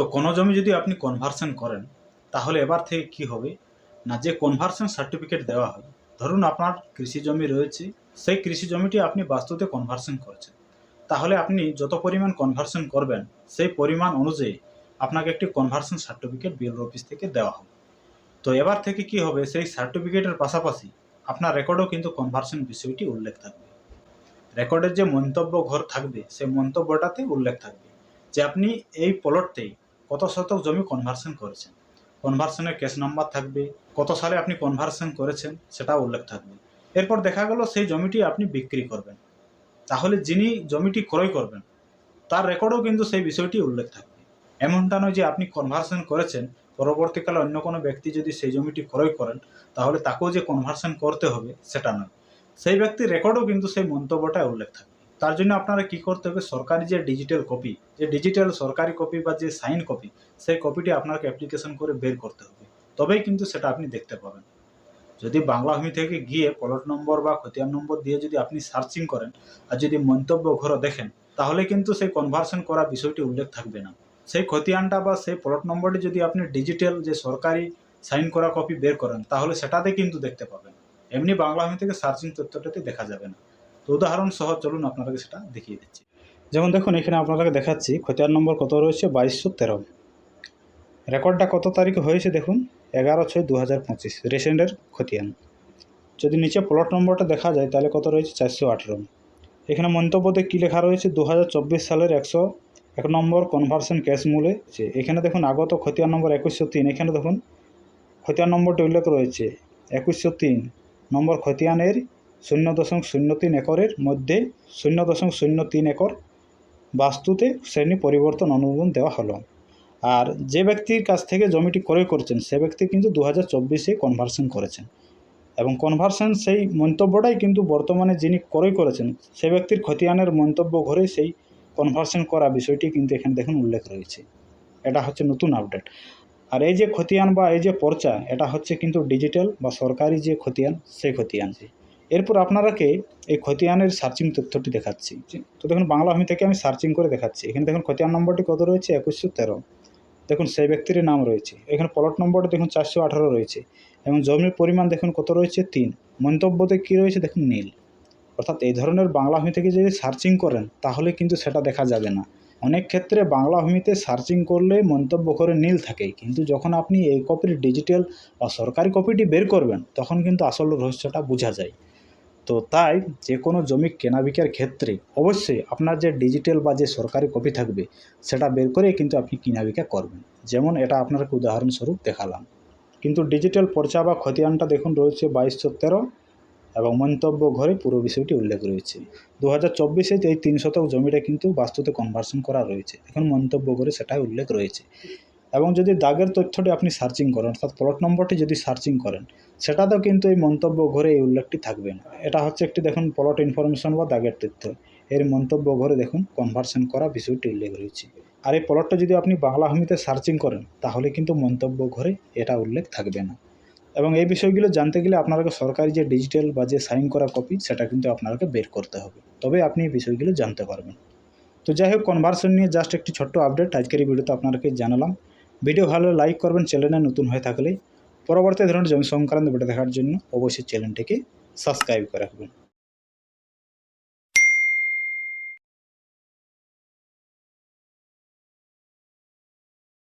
তো কোনো জমি যদি আপনি কনভার্সন করেন, তাহলে এবার থেকে কি হবে? না, যে কনভার্সন সার্টিফিকেট দেওয়া হয় ধরুন আপনার কৃষি জমি রয়েছে, সেই কৃষি জমিটি আপনি বাস্তুতে কনভার্সন করছেন। তাহলে আপনি যত পরিমাণ কনভার্সন করবেন, সেই পরিমাণ অনুযায়ী আপনাকে একটি কনভার্সন সার্টিফিকেট বিএল অফিস থেকে দেওয়া হবে। তো এবার থেকে কি হবে? সেই সার্টিফিকেটের পাশাপাশি আপনার রেকর্ডেও কিন্তু কনভার্সন বিষয়টি উল্লেখ থাকবে। রেকর্ডের যে মন্তব্য ঘর থাকবে, সেই মন্তব্যটাতে উল্লেখ থাকবে যে আপনি এই প্লটতে কত শতক জমি কনভার্সন করেছেন? কনভার্সনের কেস নাম্বার থাকবে, কত সালে আপনি কনভার্সন করেছেন সেটা উল্লেখ থাকবে। এরপর দেখা গেল সেই জমিটি আপনি বিক্রি করবেন। তাহলে যিনি জমিটি ক্রয় করবেন, তার রেকর্ডেও কিন্তু সেই বিষয়টি উল্লেখ থাকবে। এমনটা নয় যে আপনি কনভার্সন করেছেন, পরবর্তীকালে অন্য কোনো ব্যক্তি যদি সেই জমিটি ক্রয় করেন, তাহলে তাকেও যে কনভার্সন করতে হবে, সেটা নয়। সেই ব্যক্তির রেকর্ডও কিন্তু সেই মন্তব্যটা উল্লেখ থাকবে। তার জন্য আপনারা কি করতে হবে, সরকারি যে ডিজিটাল কপি যে ডিজিটাল সরকারি কপি বা যে সাইন কপি সেই কপিটি আপনাকে অ্যাপ্লিকেশন করে বের করতে হবে। তবেই কিন্তু সেটা আপনি দেখতে পাবেন। যদি বাংলা ভূমি থেকে গিয়ে প্লট নম্বর বা খতিয়ান নম্বর দিয়ে যদি আপনি সার্চিং করেন আর যদি মন্তব্য ঘর দেখেন, তাহলে কিন্তু সেই কনভার্সন করা বিষয়টি উল্লেখ থাকবে না। সেই খতিয়ানটা বা সেই প্লট নম্বরটি যদি আপনি ডিজিটাল যে সরকারি সাইন করা কপি বের করেন, তাহলে সেটাতে কিন্তু দেখতে পাবেন। এমনি বাংলা ভূমি থেকে সার্চিং তথ্যটাতে দেখা যাবে না। উদাহরণ সহ চলুন আপনাদেরকে সেটা দেখিয়ে দিচ্ছি। যেমন দেখুন, এখানে আপনাদেরকে দেখাচ্ছি খতিয়ান নম্বর কত রয়েছে? বাইশশো তেরো। রেকর্ডটা কত তারিখে হয়েছে দেখুন? এগারো ছয় দু হাজার পঁচিশ রিসেন্টের খতিয়ান। যদি নিচে প্লট নম্বরটা দেখা যায়, তাহলে কত রয়েছে? চারশো আঠেরো। এখানে মন্তব্যতে কী লেখা রয়েছে? দু হাজার চব্বিশ সালের একশো এক নম্বর কনভার্সন ক্যাশ মূলে যে, এখানে দেখুন আগত খতিয়ান নম্বর একুশশো তিন। এখানে দেখুন, খতিয়ান নম্বরটি উল্লেখ রয়েছে। একুশশো তিন নম্বর খতিয়ানের শূন্য দশমিক শূন্য তিন একরের মধ্যে শূন্য দশমিক শূন্য তিন একর বাস্তুতে শ্রেণি পরিবর্তন অনুমোদন দেওয়া হলো। আর যে ব্যক্তির কাছ থেকে জমিটি ক্রয় করছেন, সে ব্যক্তি কিন্তু দু হাজার চব্বিশে কনভার্সন করেছেন। এবং কনভার্সন সেই মন্তব্যটাই কিন্তু বর্তমানে যিনি ক্রয় করেছেন, সে ব্যক্তির খতিয়ানের মন্তব্য ঘরে সেই কনভার্সন করা বিষয়টি কিন্তু এখানে দেখুন উল্লেখ রয়েছে। এটা হচ্ছে নতুন আপডেট আর এই যে খতিয়ান বা এই যে পর্চা, এটা হচ্ছে কিন্তু ডিজিটাল বা সরকারি যে খতিয়ান, সেই খতিয়ান। এরপর আপনারাকে এই খতিয়ানের সার্চিং তথ্যটি দেখাচ্ছি। তো দেখুন বাংলা ভূমি থেকে আমি সার্চিং করে দেখাচ্ছি। এখানে দেখুন খতিয়ান নম্বরটি কত রয়েছে? একুশশো তেরো। দেখুন সেই ব্যক্তির নাম রয়েছে। এখানে প্লট নম্বরটা দেখুন চারশো আঠারো রয়েছে। এবং জমির পরিমাণ দেখুন কত রয়েছে? তিন। মন্তব্যতে কী রয়েছে? দেখুন নীল। অর্থাৎ এই ধরনের বাংলা ভূমি থেকে যদি সার্চিং করেন তাহলে কিন্তু সেটা দেখা যাবে না। অনেক ক্ষেত্রে বাংলা ভূমিতে সার্চিং করলে মন্তব্য করে নীল থাকে। কিন্তু যখন আপনি এই কপির ডিজিটাল বা সরকারি কপিটি বের করবেন তখন কিন্তু আসল রহস্যটা বোঝা যায়। তো তাই যে কোনো জমি কেনাবিকার ক্ষেত্রে অবশ্যই আপনার যে ডিজিটাল বা যে সরকারি কপি থাকবে, সেটা বের করে কিন্তু আপনি কেনাবিকা করবেন। যেমন এটা আপনাকে উদাহরণস্বরূপ দেখালাম। কিন্তু ডিজিটাল পর্চা বা খতিয়ানটা দেখুন, রয়েছে বাইশশো তেরো এবং মন্তব্য ঘরে পুরো বিষয়টি উল্লেখ রয়েছে। দু হাজার চব্বিশে এই তিন শতক জমিটা কিন্তু বাস্তুতে কনভার্সন করা রয়েছে। এখন মন্তব্য ঘরে সেটাই উল্লেখ রয়েছে। এবং যদি দাগের তথ্যটি আপনি সার্চিং করেন, অর্থাৎ প্লট নম্বরটি যদি সার্চিং করেন, সেটাতেও কিন্তু এই মন্তব্য ঘরে এই উল্লেখটি থাকবে। না এটা হচ্ছে একটি দেখুন প্লট ইনফরমেশন বা দাগের তথ্য। এর মন্তব্য ঘরে দেখুন কনভার্সন করা বিষয়টি উল্লেখ রয়েছে। আর এই প্লটটা যদি আপনি বাংলা ভূমিতে সার্চিং করেন, তাহলে কিন্তু মন্তব্য ঘরে এটা উল্লেখ থাকবে না। এবং এই বিষয়গুলো জানতে গেলে আপনাকে সরকারি যে ডিজিটাল বা যে সাইন করা কপি সেটা কিন্তু আপনাকে বের করতে হবে। তবে আপনি এই বিষয়গুলো জানতে পারবেন। তো যাই হোক কনভার্সন নিয়ে জাস্ট একটি ছোট্ট আপডেট আজকের এই ভিডিওতে আপনাকে জানালাম। ভিডিও ভালো লাইক করবেন, চ্যানেলে নতুন হয়ে থাকলে পরবর্তী ধরনের জমি সংক্রান্ত ভিডিও দেখার জন্য অবশ্যই চ্যানেলটিকে সাবস্ক্রাইব করে রাখবেন।